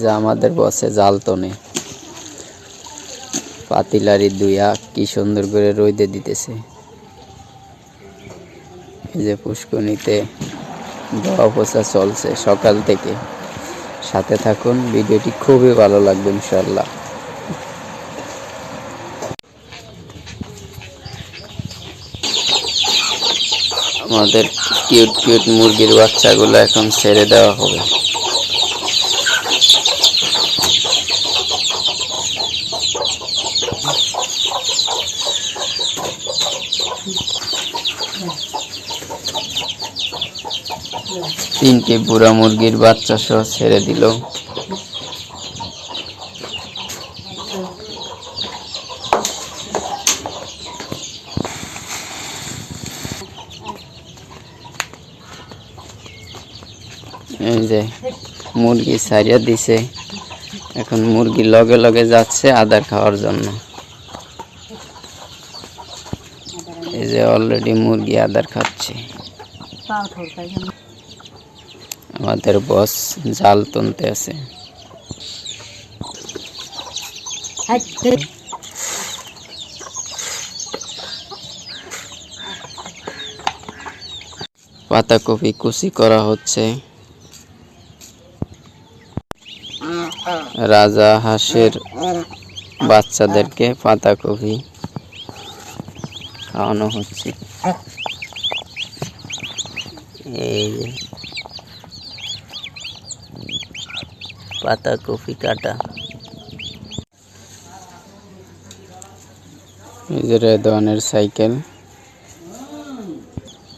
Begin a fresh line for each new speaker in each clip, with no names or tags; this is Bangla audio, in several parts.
যে আমাদের বসে জাল তনে পাতিলারি দুইয়া কি সুন্দর করে রইদে দিতেছে। এই যে পুষ্কনিতে ধোয়া পোছা চলছে সকাল থেকে। সাথে থাকুন, ভিডিওটি খুবই ভালো লাগবে ইনশাল্লাহ আমাদের কিউট কিউট মুরগির বাচ্চাগুলো এখন ছেড়ে দেওয়া হবে। তিনটি বুড়া মুরগির বাচ্চা সহ ছেড়ে দিল। এই যে মুরগি সারিয়া দিছে। এখন মুরগি লগে লগে যাচ্ছে আদার খাওয়ার জন্য এই যে অলরেডি মুরগি আদার খাচ্ছে। আমাদের বস জাল তুলতে আছে। পাতাকপি কুচি করা হচ্ছে। রাজা হাঁসের বাচ্চাদেরকে পাতাকপি খাওয়ানো হচ্ছে। এই যে। পাতাকপি কাটা। এই যে রেদওয়ানের সাইকেল।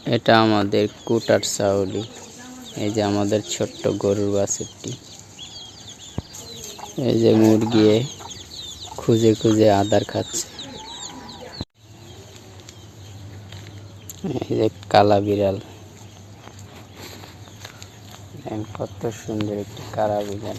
এটা আমাদের কুটার সাউলি এই যে আমাদের ছোট্ট গরুর বাছুরটি। এই যে মুরগি খুঁজে খুঁজে আদার খাচ্ছে। যে কালা বিড়াল। কত সুন্দর একটি কালা বিড়াল।